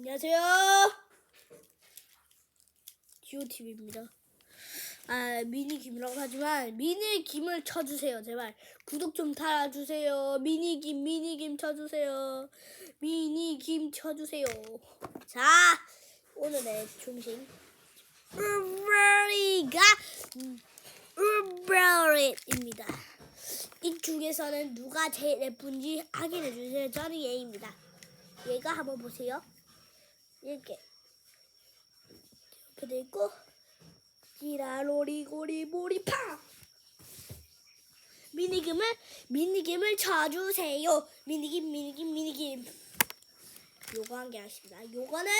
안녕하세요. 지오TV입니다. 아, 미니 김이라고 하지만 미니 김을 쳐주세요, 제발. 구독 좀 달아주세요. 미니 김, 미니 김 쳐주세요. 미니 김 쳐주세요. 자, 오늘의 중심. 우버리가 우버리입니다. 이 중에서는 누가 제일 예쁜지 확인해 주세요. 저는 얘입니다. 얘가 한번 보세요. 이렇게. 이렇게 돼 있고 지라로리고리 모리파. 미니김을 미니김을 쳐주세요. 미니김 미니김 미니김. 요거 한 개 하십니다. 요거는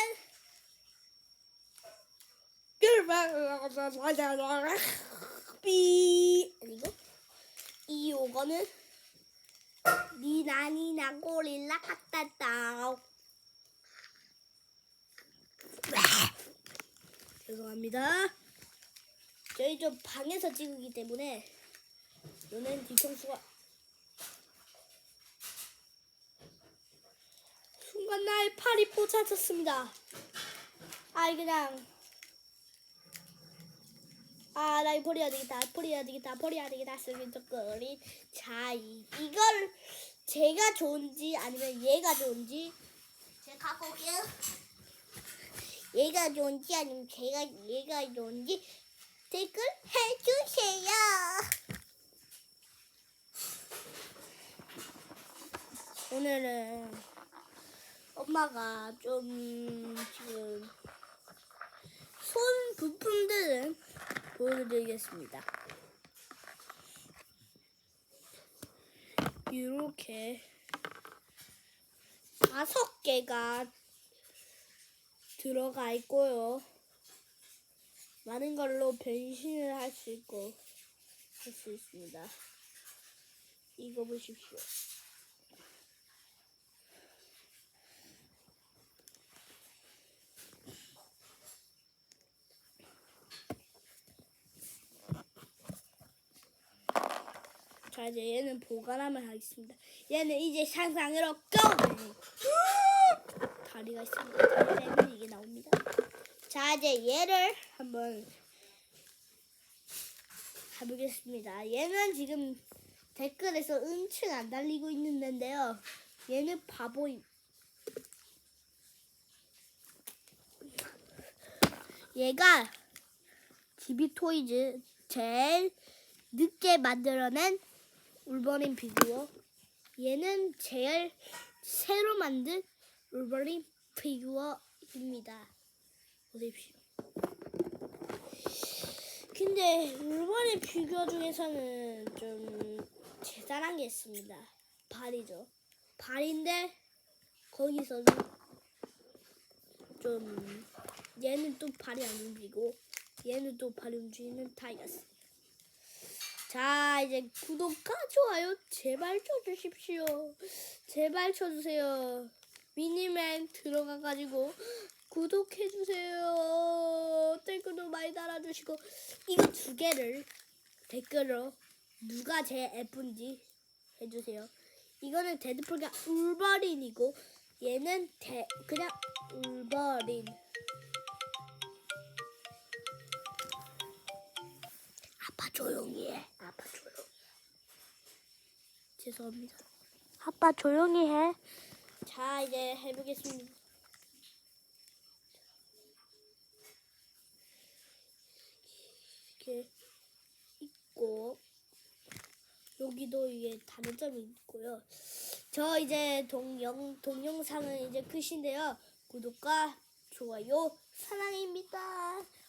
삐 아니고 이 요거는 니나니나 꼬릴라 까따따 죄송합니다. 저희 좀 방에서 찍기 때문에 요는 뒤통수가 순간 나의 팔이 꽂아졌습니다. 아이 그냥 아, 나 버려야 되겠다. 버려야 되겠다. 버려야 되겠다. 조금이 자, 이, 이걸 제가 좋은지 아니면 얘가 좋은지 제가 갖고 올게요. 얘가 좋은지 아니면 제가 얘가 좋은지 댓글 해주세요. 오늘은 엄마가 좀 지금 손 부품들은 보여드리겠습니다. 이렇게 다섯 개가 들어가 있고요. 많은 걸로 변신을 할 수 있고 할 수 있습니다. 이거 보십시오. 자 이제 얘는 보관하면 하겠습니다. 얘는 이제 상상으로 고! 다리가 있습니다. 때문에 이게 나옵니다. 자 이제 얘를 한번 해보겠습니다. 얘는 지금 댓글에서 음층 안 달리고 있는데요. 얘는 바보임. 얘가 지비 토이즈 제일 늦게 만들어낸 울버린 피규어. 얘는 제일 새로 만든 울버린 피규어입니다. 보십시오. 근데 울버린 피규어 중에서는 좀 대단한 게 있습니다. 발이죠. 발인데 거기서는 좀 얘는 또 발이 안 움직이고 얘는 또 발이 움직이는 타이거스. 자 이제 구독과 좋아요 제발 쳐주십시오. 제발 쳐주세요. 미니맨 들어가가지고 구독해주세요. 댓글도 많이 달아주시고 이거 두 개를 댓글로 누가 제일 예쁜지 해주세요. 이거는 데드풀가 울버린이고 얘는 대, 그냥 울버린. 아빠 조용히 해. 아빠 조용히. 죄송합니다. 아빠 조용히 해. 자 이제 해보겠습니다. 이렇게 있고 여기도 이게 다른 점이 있고요. 저 이제 동영 동영상은 이제 끝인데요. 구독과 좋아요 사랑입니다.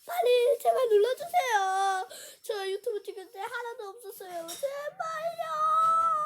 빨리 제발 눌러주세요. 저 유튜브 찍을 때 하나도 없었어요. 제발요.